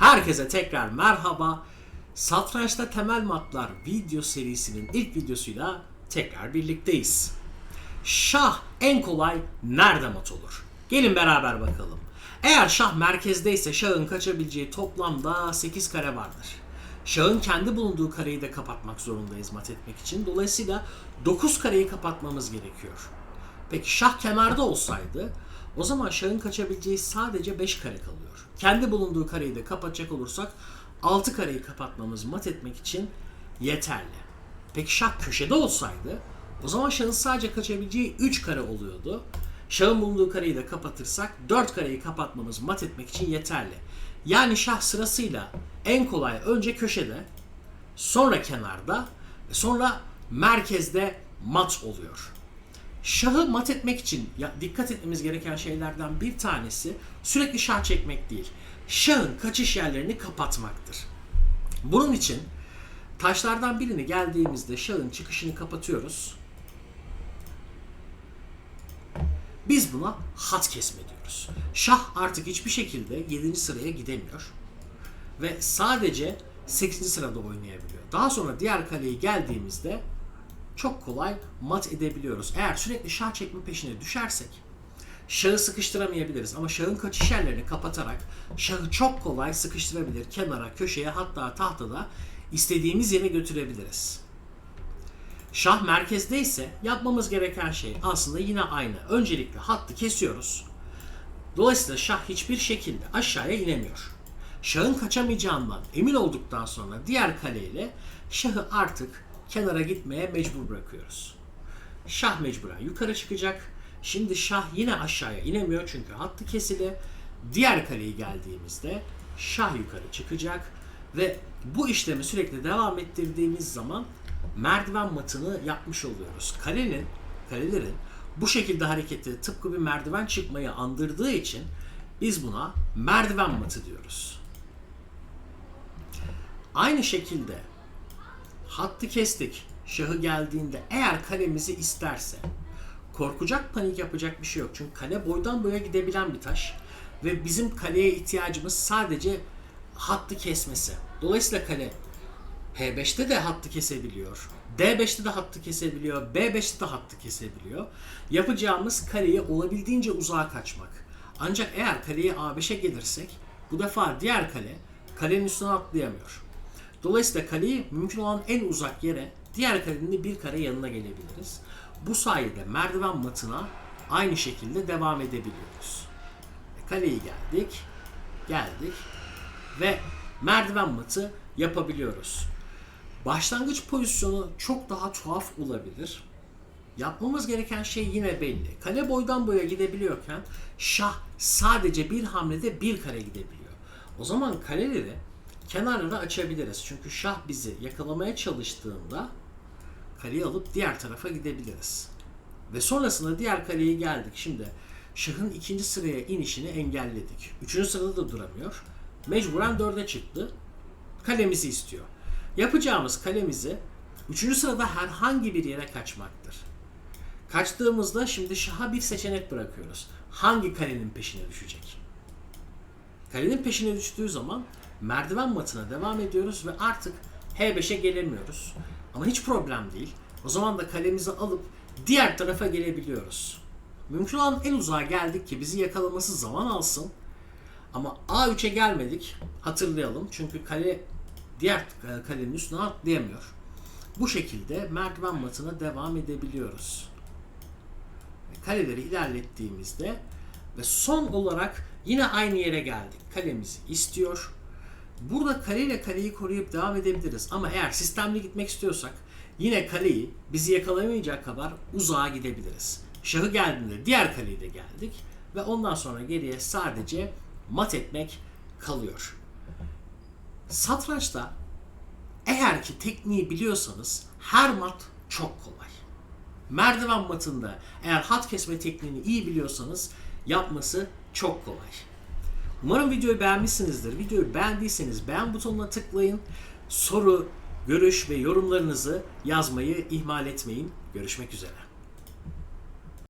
Herkese tekrar merhaba. Satrançta Temel Matlar video serisinin ilk videosuyla tekrar birlikteyiz. Şah en kolay nerede mat olur? Gelin beraber bakalım. Eğer şah merkezdeyse şahın kaçabileceği toplamda 8 kare vardır. Şahın kendi bulunduğu kareyi de kapatmak zorundayız mat etmek için. Dolayısıyla 9 kareyi kapatmamız gerekiyor. Peki şah kenarda olsaydı o zaman şahın kaçabileceği sadece 5 kare kalıyor. Kendi bulunduğu kareyi de kapatacak olursak 6 kareyi kapatmamız mat etmek için yeterli. Peki şah köşede olsaydı o zaman şahın sadece kaçabileceği 3 kare oluyordu. Şahın bulunduğu kareyi de kapatırsak 4 kareyi kapatmamız mat etmek için yeterli. Yani şah sırasıyla en kolay önce köşede, sonra kenarda sonra merkezde mat oluyor. Şahı mat etmek için ya dikkat etmemiz gereken şeylerden bir tanesi sürekli şah çekmek değil. Şahın kaçış yerlerini kapatmaktır. Bunun için taşlardan birini geldiğimizde şahın çıkışını kapatıyoruz. Biz buna hat kesme diyoruz. Şah artık hiçbir şekilde 7. sıraya gidemiyor. Ve sadece 8. sırada oynayabiliyor. Daha sonra diğer kaleye geldiğimizde çok kolay mat edebiliyoruz. Eğer sürekli şah çekme peşine düşersek şahı sıkıştıramayabiliriz. Ama şahın kaçış yerlerini kapatarak şahı çok kolay sıkıştırabilir. Kenara, köşeye hatta tahtada istediğimiz yere götürebiliriz. Şah merkezdeyse yapmamız gereken şey aslında yine aynı. Öncelikle hattı kesiyoruz. Dolayısıyla şah hiçbir şekilde aşağıya inemiyor. Şahın kaçamayacağından emin olduktan sonra diğer kaleyle şahı artık kenara gitmeye mecbur bırakıyoruz. Şah mecburen yukarı çıkacak. Şimdi şah yine aşağıya inemiyor çünkü hattı kesili. Diğer kaleye geldiğimizde şah yukarı çıkacak ve bu işlemi sürekli devam ettirdiğimiz zaman merdiven matını yapmış oluyoruz. Kalenin, kalelerin bu şekilde hareketi tıpkı bir merdiven çıkmayı andırdığı için biz buna merdiven matı diyoruz. Aynı şekilde hattı kestik. Şahı geldiğinde eğer kalemizi isterse korkacak panik yapacak bir şey yok. Çünkü kale boydan boya gidebilen bir taş ve bizim kaleye ihtiyacımız sadece hattı kesmesi. Dolayısıyla kale H5'te de hattı kesebiliyor. D5'te de hattı kesebiliyor. B5'te de hattı kesebiliyor. Yapacağımız kaleyi olabildiğince uzağa kaçmak. Ancak eğer kaleye A5'e gelirsek bu defa diğer kale kalenin üstüne atlayamıyor. Dolayısıyla kaleyi mümkün olan en uzak yere diğer kalenin de bir kare yanına gelebiliriz. Bu sayede merdiven matına aynı şekilde devam edebiliyoruz. Kaleye geldik, geldik ve merdiven matı yapabiliyoruz. Başlangıç pozisyonu çok daha tuhaf olabilir. Yapmamız gereken şey yine belli. Kale boydan boya gidebiliyorken şah sadece bir hamlede bir kare gidebiliyor. O zaman kaleleri kenarlara açabiliriz. Çünkü şah bizi yakalamaya çalıştığında kaleyi alıp diğer tarafa gidebiliriz. Ve sonrasında diğer kaleye geldik. Şimdi şahın ikinci sıraya inişini engelledik. Üçüncü sırada da duramıyor. Mecburen dörde çıktı. Kalemizi istiyor. Yapacağımız kalemizi üçüncü sırada herhangi bir yere kaçmaktır. Kaçtığımızda şimdi şaha bir seçenek bırakıyoruz. Hangi kalenin peşine düşecek? Kalenin peşine düştüğü zaman merdiven matına devam ediyoruz ve artık H5'e gelemiyoruz. Ama hiç problem değil. O zaman da kalemizi alıp diğer tarafa gelebiliyoruz. Mümkün olan en uzağa geldik ki bizi yakalaması zaman alsın. Ama A3'e gelmedik. Hatırlayalım. Çünkü kale diğer kalenin üstüne atlayamıyor. Bu şekilde merdiven matına devam edebiliyoruz. Kaleleri ilerlettiğimizde ve son olarak yine aynı yere geldik. Kalemizi istiyor. Burada kaleyle kaleyi koruyup devam edebiliriz. Ama eğer sistemli gitmek istiyorsak yine kaleyi bizi yakalayamayacak kadar uzağa gidebiliriz. Şahı geldiğinde diğer kaleyi de geldik ve ondan sonra geriye sadece mat etmek kalıyor. Satrançta eğer ki tekniği biliyorsanız her mat çok kolay. Merdiven matında eğer hat kesme tekniğini iyi biliyorsanız yapması çok kolay. Umarım videoyu beğenmişsinizdir. Videoyu beğendiyseniz beğen butonuna tıklayın. Soru, görüş ve yorumlarınızı yazmayı ihmal etmeyin. Görüşmek üzere.